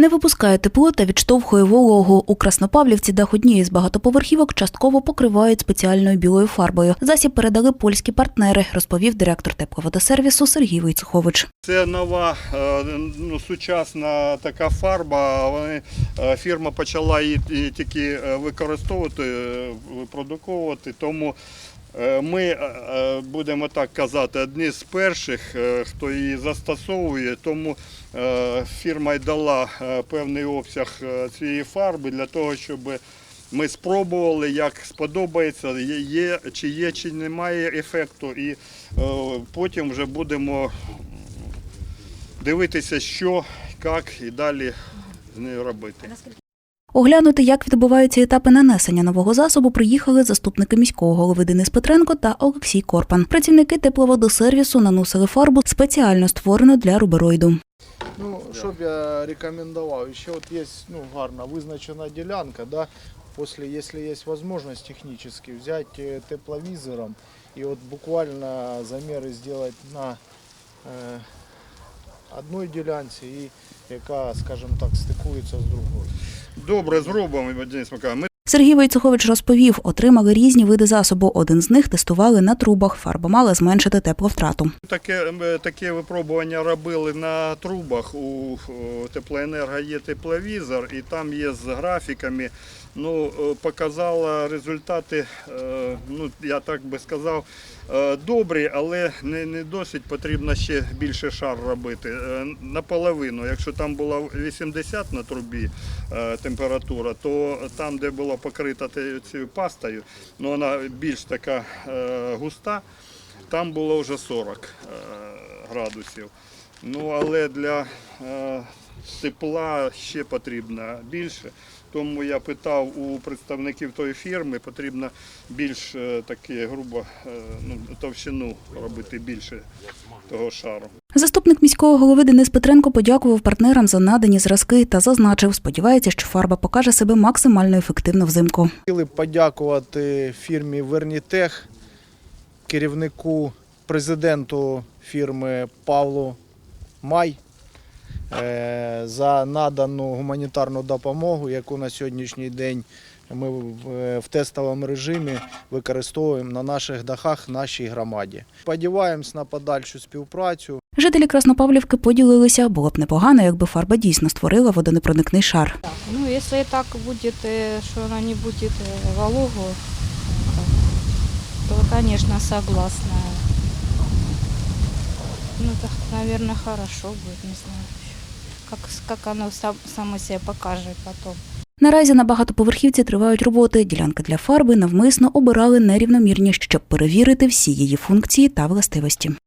Не випускає тепло та відштовхує вологу. У Краснопавлівці дах однієї з багатоповерхівок частково покривають спеціальною білою фарбою. Засіб передали польські партнери, розповів директор тепловодосервісу Сергій Войцехович. Це нова е, ну, сучасна така фарба. Вони, е, фірма почала її тільки е, використовувати, е, продуковувати. Тому ми е, е, будемо так казати, одні з перших, е, хто її застосовує. Тому е, фірма й дала е, певний обсяг е, цієї фарби для того, щоб ми спробували, як сподобається, є, чи є, чи немає ефекту, і е, потім вже будемо дивитися, що, як і далі з нею робити. Оглянути, як відбуваються етапи нанесення нового засобу, приїхали заступники міського голови Денис Петренко та Олексій Корпан. Працівники тепловодосервісу наносили фарбу спеціально створену для рубероїду. Ну, що б я рекомендував, ще от є ну, гарна визначена ділянка, да, После, якщо є можливість технічно, взяти тепловізором і от буквально заміри зробити на е, одній ділянці, і яка, скажімо так, стикується з другою. Добре, зробимо, Денис Миколаївич. Сергій Войцехович розповів, отримали різні види засобу. Один з них тестували на трубах. Фарба мала зменшити тепловтрату. таке, е, таке випробування робили на трубах. У теплоенерго є тепловізор, і там є з графіками. Ну, е, показала результати, е, ну, я так би сказав, добрі, але не, не досить потрібно ще більше шар робити. Наполовину, якщо там було 80 на трубі температура, то там, де було покрита цією пастою, ну, вона більш така е, густа, там було вже 40 е, градусів. Ну, але для е, тепла ще потрібно більше. Тому я питав у представників тої фірми, потрібно більш таке грубо ну, товщину робити більше того шару. Заступник міського голови Денис Петренко подякував партнерам за надані зразки та зазначив, сподівається, що фарба покаже себе максимально ефективно взимку. Хотіли подякувати фірмі Вернітех, керівнику, президенту фірми Павлу Май е, за надану гуманітарну допомогу, яку на сьогоднішній день ми в- е, тестовому режимі використовуємо на наших дахах нашій громаді. Сподіваємось на подальшу співпрацю. Жителі Краснопавлівки поділилися. Було б непогано, якби фарба дійсно створила водонепроникний шар. Ну, и так будет, э, что она не будет э, вологу, то, конечно, согласна. Ну, так, наверное, хорошо будет, не знаю. Как, как оно сам, само себя покажет потом. Наразі на багатоповерхівці тривають роботи. Ділянки для фарби навмисно обирали нерівномірні, щоб перевірити всі її функції та властивості.